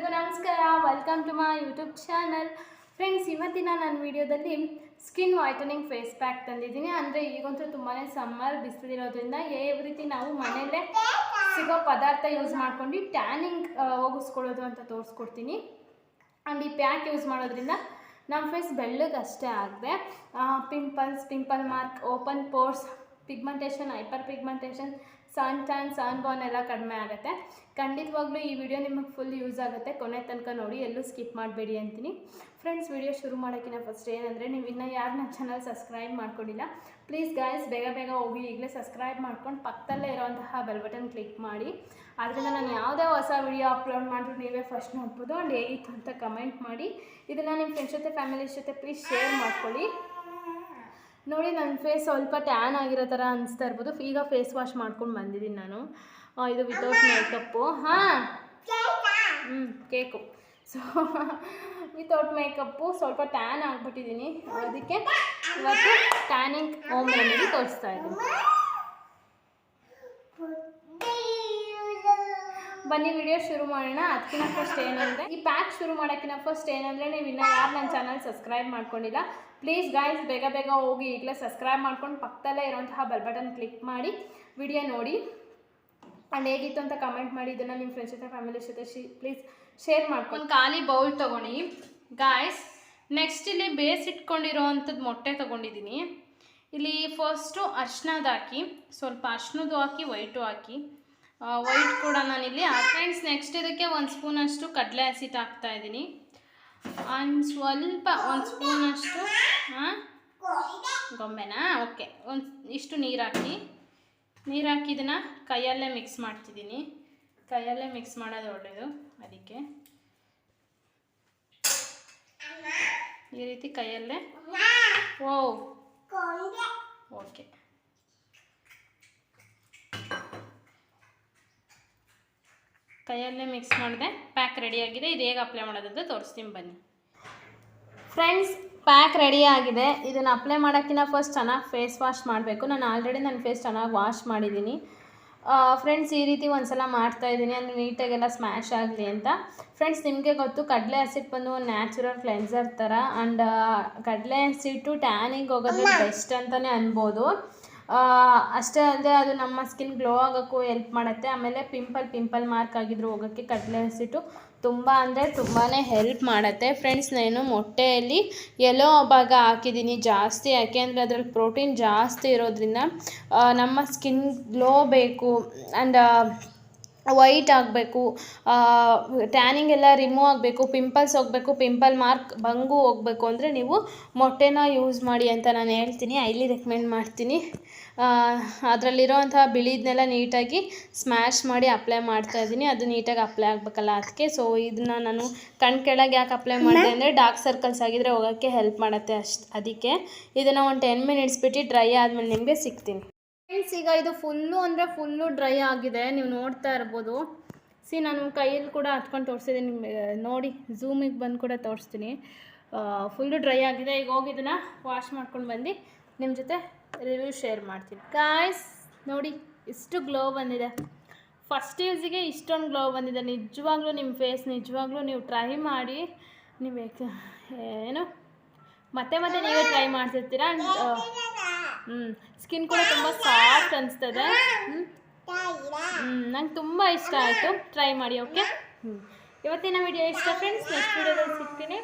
ಎಲ್ರಿಗೂ ನಮಸ್ಕಾರ. Welcome to my YouTube channel friends ಇವತ್ತಿನ ನನ್ನ ವಿಡಿಯೋದಲ್ಲಿ ಸ್ಕಿನ್ ವೈಟನಿಂಗ್ ಫೇಸ್ ಪ್ಯಾಕ್ ತಂದಿದ್ದೀನಿ. ಅಂದರೆ ಈಗಂತೂ ತುಂಬಾ ಸಮ್ಮರ್ ಬಿಸಿಲಿರೋದ್ರಿಂದ ಯಾವ ರೀತಿ ನಾವು ಮನೆಯಲ್ಲೇ ಸಿಗೋ ಪದಾರ್ಥ ಯೂಸ್ ಮಾಡ್ಕೊಂಡು ಟ್ಯಾನಿಂಗ್ ಹೋಗಿಸ್ಕೊಳ್ಳೋದು ಅಂತ ತೋರಿಸ್ಕೊಡ್ತೀನಿ. ಆ್ಯಂಡ್ ಈ ಪ್ಯಾಕ್ ಯೂಸ್ ಮಾಡೋದ್ರಿಂದ ನಮ್ಮ ಫೇಸ್ ಬೆಳ್ಳಗೆ ಅಷ್ಟೇ ಆಗದೆ pimples pimple mark open pores pigmentation hyper pigmentation sun tan sun burn ಎಲ್ಲ ಕಡಿಮೆ ಆಗುತ್ತೆ. ಖಂಡಿತವಾಗ್ಲೂ ಈ ವಿಡಿಯೋ ನಿಮಗೆ ಫುಲ್ ಯೂಸ್ ಆಗುತ್ತೆ. ಕೊನೆ ತನಕ ನೋಡಿ, ಎಲ್ಲೂ ಸ್ಕಿಪ್ ಮಾಡಬೇಡಿ ಅಂತೀನಿ. ಫ್ರೆಂಡ್ಸ್ ವಿಡಿಯೋ ಶುರು ಮಾಡೋಕ್ಕಿಂತ ಫಸ್ಟ್ ಏನಂದರೆ, ನೀವು ಇನ್ನೂ ಯಾರು ನನ್ನ ಚಾನಲ್ ಸಬ್ಸ್ಕ್ರೈಬ್ ಮಾಡ್ಕೊಂಡಿಲ್ಲ ಪ್ಲೀಸ್ ಗಾಯ್ಸ್ ಬೇಗ ಬೇಗ ಹೋಗಿ ಈಗಲೇ ಸಬ್ಸ್ಕ್ರೈಬ್ ಮಾಡ್ಕೊಂಡು ಪಕ್ಕದಲ್ಲೇ ಇರೋಂತಹ ಬೆಲ್ ಬಟನ್ ಕ್ಲಿಕ್ ಮಾಡಿ. ಅದರಿಂದ ನಾನು ಯಾವುದೇ ಹೊಸ ವಿಡಿಯೋ ಅಪ್ಲೋಡ್ ಮಾಡಿದ್ರು ನೀವೇ ಫಸ್ಟ್ ನೋಡ್ಬೋದು. ಆ್ಯಂಡ್ ಹೇಗಿತ್ತು ಅಂತ ಕಮೆಂಟ್ ಮಾಡಿ. ಇದನ್ನು ನಿಮ್ಮ ಫ್ರೆಂಡ್ಸ್ ಜೊತೆ ಫ್ಯಾಮಿಲೀಸ್ ಜೊತೆ ಪ್ಲೀಸ್ ಶೇರ್ ಮಾಡ್ಕೊಳ್ಳಿ. ನೋಡಿ ನನ್ನ ಫೇಸ್ ಸ್ವಲ್ಪ ಟ್ಯಾನ್ ಆಗಿರೋ ಥರ ಅನಿಸ್ತಾ ಇರ್ಬೋದು. ಈಗ ಫೇಸ್ ವಾಶ್ ಮಾಡ್ಕೊಂಡು ಬಂದಿದ್ದೀನಿ ನಾನು. ಇದು ವಿತೌಟ್ ಮೇಕಪ್ಪು ಹಾಂ. ಹ್ಞೂ ಕೇಕು ಸೊ ವಿತೌಟ್ ಮೇಕಪ್ಪು ಸ್ವಲ್ಪ ಟ್ಯಾನ್ ಆಗಿಬಿಟ್ಟಿದ್ದೀನಿ. ಅದಕ್ಕೆ ಇವತ್ತು ಟ್ಯಾನಿಂಗ್ ಹೋಮ್ ರೆಮಿಡಿ ತೋರಿಸ್ತಾ ಇದ್ದೀನಿ. ಬನ್ನಿ ವಿಡಿಯೋ ಶುರು ಮಾಡೋಣ. ಅದಕ್ಕಿಂತ ಫಸ್ಟ್ ಏನಂದರೆ, ಈ ಪ್ಯಾಕ್ ಶುರು ಮಾಡೋಕ್ಕಿಂತ ಫಸ್ಟ್ ಏನಂದರೆ, ನೀವು ಇನ್ನೂ ಯಾರು ನನ್ನ ಚಾನಲ್ ಸಬ್ಸ್ಕ್ರೈಬ್ ಮಾಡ್ಕೊಂಡಿಲ್ಲ ಪ್ಲೀಸ್ ಗಾಯ್ಸ್ ಬೇಗ ಬೇಗ ಹೋಗಿ ಈಗಲೇ ಸಬ್ಸ್ಕ್ರೈಬ್ ಮಾಡ್ಕೊಂಡು ಪಕ್ಕದಲ್ಲೇ ಇರುವಂತಹ ಬೆಲ್ ಬಟನ್ ಕ್ಲಿಕ್ ಮಾಡಿ ವಿಡಿಯೋ ನೋಡಿ. ಆ್ಯಂಡ್ ಹೇಗಿತ್ತು ಅಂತ ಕಮೆಂಟ್ ಮಾಡಿ, ಇದನ್ನು ನಿಮ್ಮ ಫ್ರೆಂಡ್ಸ್ ಜೊತೆ ಫ್ಯಾಮಿಲಿ ಜೊತೆ ಶಿ ಪ್ಲೀಸ್ ಶೇರ್ ಮಾಡ್ಕೊಂಡು ಖಾಲಿ ಬೌಲ್ ತೊಗೊಳ್ಳಿ. ಗಾಯ್ಸ್ ನೆಕ್ಸ್ಟ್ ಇಲ್ಲಿ ಬೇಯಿಸಿಟ್ಕೊಂಡಿರೋ ಅಂಥದ್ದು ಮೊಟ್ಟೆ ತೊಗೊಂಡಿದ್ದೀನಿ ಇಲ್ಲಿ ಫಸ್ಟು ಅರ್ಶನದ ಹಾಕಿ, ಸ್ವಲ್ಪ ಅರ್ಶಿನದ್ದು ಹಾಕಿ ವೈಟು ಹಾಕಿ. ವೈಟ್ ಕೂಡ ನಾನಿಲ್ಲಿ. ಫ್ರೆಂಡ್ಸ್ ನೆಕ್ಸ್ಟ್ ಇದಕ್ಕೆ ಒಂದು ಸ್ಪೂನಷ್ಟು ಕಡಲೆ ಹಸಿಟ್ಟು ಹಾಕ್ತಾ ಇದ್ದೀನಿ. ಒಂದು ಸ್ವಲ್ಪ ಒಂದು ಸ್ಪೂನಷ್ಟು ಹಾಂ ಗೊಂಬೆನಾ? ಓಕೆ ಒಂದು ಇಷ್ಟು ನೀರು ಹಾಕಿ. ನೀರು ಹಾಕಿ ಇದನ್ನು ಕೈಯಲ್ಲೇ ಮಿಕ್ಸ್ ಮಾಡ್ತಿದ್ದೀನಿ. ಕೈಯಲ್ಲೇ ಮಿಕ್ಸ್ ಮಾಡೋದು ಒಳ್ಳೆಯದು ಅದಕ್ಕೆ. ಈ ರೀತಿ ಕೈಯಲ್ಲೇ. ಓ ಓಕೆ ಕೈಯಲ್ಲೇ ಮಿಕ್ಸ್ ಮಾಡಿದೆ. ಪ್ಯಾಕ್ ರೆಡಿಯಾಗಿದೆ ಇದು ಹೇಗೆ ಅಪ್ಲೈ ಮಾಡೋದಂತ ತೋರಿಸ್ತೀನಿ ಬನ್ನಿ. ಫ್ರೆಂಡ್ಸ್ ಪ್ಯಾಕ್ ರೆಡಿ ಆಗಿದೆ. ಇದನ್ನು ಅಪ್ಲೈ ಮಾಡೋಕ್ಕಿಂತ ಫಸ್ಟ್ ಚೆನ್ನಾಗಿ ಫೇಸ್ ವಾಶ್ ಮಾಡಬೇಕು. ನಾನು ಆಲ್ರೆಡಿ ನನ್ನ ಫೇಸ್ ಚೆನ್ನಾಗಿ ವಾಶ್ ಮಾಡಿದ್ದೀನಿ. ಫ್ರೆಂಡ್ಸ್ ಈ ರೀತಿ ಒಂದ್ಸಲ ಮಾಡ್ತಾ ಇದ್ದೀನಿ. ಅಂದರೆ ನೀಟಾಗೆಲ್ಲ ಸ್ಮ್ಯಾಶ್ ಆಗಲಿ ಅಂತ. ಫ್ರೆಂಡ್ಸ್ ನಿಮಗೆ ಗೊತ್ತು ಕಡಲೆ ಹಸಿಟ್ಟು ಬಂದು ಒಂದು ನ್ಯಾಚುರಲ್ ಕ್ಲೆನ್ಸರ್ ಥರ ಆ್ಯಂಡ್ ಕಡಲೆ ಹಸಿಟ್ಟು ಟ್ಯಾನಿಗೆ ಹೋಗೋದು ಬೆಸ್ಟ್ ಅಂತಲೇ ಅನ್ಬೋದು. ಅಷ್ಟೇ ಅಲ್ಲದೆ ಅದು ನಮ್ಮ ಸ್ಕಿನ್ ಗ್ಲೋ ಆಗೋಕ್ಕೂ ಹೆಲ್ಪ್ ಮಾಡುತ್ತೆ. ಆಮೇಲೆ ಪಿಂಪಲ್ ಪಿಂಪಲ್ ಮಾರ್ಕ್ ಆಗಿದ್ರು ಹೋಗೋಕ್ಕೆ ಕಡಲೆ ಹಸಿಟ್ಟು ತುಂಬ ಅಂದರೆ ತುಂಬಾ ಹೆಲ್ಪ್ ಮಾಡುತ್ತೆ. ಫ್ರೆಂಡ್ಸ್ ನಾನು ಮೊಟ್ಟೆಯಲ್ಲಿ ಎಲ್ಲೋ ಭಾಗ ಹಾಕಿದ್ದೀನಿ ಜಾಸ್ತಿ. ಯಾಕೆಂದರೆ ಅದರಲ್ಲಿ ಪ್ರೋಟೀನ್ ಜಾಸ್ತಿ ಇರೋದ್ರಿಂದ ನಮ್ಮ ಸ್ಕಿನ್ ಗ್ಲೋ ಬೇಕು. ಆ್ಯಂಡ್ ವೈಟ್ ಆಗಬೇಕು ಟ್ಯಾನಿಂಗ್ ಎಲ್ಲ ರಿಮೂವ್ ಆಗಬೇಕು ಪಿಂಪಲ್ಸ್ ಹೋಗಬೇಕು ಪಿಂಪಲ್ ಮಾರ್ಕ್ ಬಂಗು ಹೋಗಬೇಕು ಅಂದರೆ ನೀವು ಮೊಟ್ಟೆನ ಯೂಸ್ ಮಾಡಿ ಅಂತ ನಾನು ಹೇಳ್ತೀನಿ. ಐಲಿ ರೆಕಮೆಂಡ್ ಮಾಡ್ತೀನಿ. ಅದರಲ್ಲಿರೋವಂಥ ಬಿಳಿದನ್ನೆಲ್ಲ ನೀಟಾಗಿ ಸ್ಮ್ಯಾಶ್ ಮಾಡಿ ಅಪ್ಲೈ ಮಾಡ್ತಾ ಇದ್ದೀನಿ. ಅದು ನೀಟಾಗಿ ಅಪ್ಲೈ ಆಗಬೇಕಲ್ಲ ಅದಕ್ಕೆ ಸೊ ಇದನ್ನ ನಾನು ಕಣ್ ಕೆಳಗೆ ಯಾಕೆ ಅಪ್ಲೈ ಮಾಡಿದೆ ಅಂದರೆ ಡಾರ್ಕ್ ಸರ್ಕಲ್ಸ್ ಆಗಿದ್ರೆ ಹೋಗೋಕ್ಕೆ ಹೆಲ್ಪ್ ಮಾಡುತ್ತೆ ಅಷ್ಟು ಅದಕ್ಕೆ. ಇದನ್ನು ಒಂದು ಟೆನ್ ಮಿನಿಟ್ಸ್ ಬಿಟ್ಟು ಡ್ರೈ ಆದಮೇಲೆ ನಿಮಗೆ ಸಿಗ್ತೀನಿ. ಫ್ರೆಂಡ್ಸ್ ಈಗ ಇದು ಫುಲ್ಲು ಅಂದರೆ ಫುಲ್ಲು ಡ್ರೈ ಆಗಿದೆ. ನೀವು ನೋಡ್ತಾ ಇರ್ಬೋದು. ಸಿ ನಾನು ಕೈಯಲ್ಲಿ ಕೂಡ ಹತ್ಕೊಂಡು ತೋರಿಸಿದ್ದೀನಿ ನಿಮಗೆ. ನೋಡಿ ಝೂಮಿಗೆ ಬಂದು ಕೂಡ ತೋರಿಸ್ತೀನಿ. ಫುಲ್ಲು ಡ್ರೈ ಆಗಿದೆ. ಈಗ ಹೋಗಿ ಇದನ್ನು ವಾಶ್ ಮಾಡ್ಕೊಂಡು ಬಂದು ನಿಮ್ಮ ಜೊತೆ ರಿವ್ಯೂ ಶೇರ್ ಮಾಡ್ತೀನಿ. ಗಾಯ್ಸ್ ನೋಡಿ, ಇಷ್ಟು ಗ್ಲೋ ಬಂದಿದೆ. ಫಸ್ಟ್ ಯೂಸಿಗೆ ಇಷ್ಟೊಂದು ಗ್ಲೋ ಬಂದಿದೆ. ನಿಜವಾಗ್ಲೂ ನಿಮ್ಮ ಫೇಸ್ ನಿಜವಾಗ್ಲೂ ನೀವು ಟ್ರೈ ಮಾಡಿ ನೀವು ಏನು, ಮತ್ತೆ ಮತ್ತೆ ನೀವೇ ಟ್ರೈ ಮಾಡ್ತಿರ್ತೀರಾ? ಹ್ಞೂ ಸ್ಕಿನ್ ಕೂಡ ತುಂಬ ಸಾಫ್ಟ್ ಅನಿಸ್ತದೆ. ಹ್ಞೂ ನಂಗೆ ತುಂಬ ಇಷ್ಟ ಆಯಿತು. ಟ್ರೈ ಮಾಡಿ ಓಕೆ ಹ್ಞೂ ಇವತ್ತಿನ ವಿಡಿಯೋ ಇಷ್ಟ ಫ್ರೆಂಡ್ಸ್ ನೆಕ್ಸ್ಟ್ ವಿಡಿಯೋದಲ್ಲಿ ಸಿಗ್ತೀನಿ.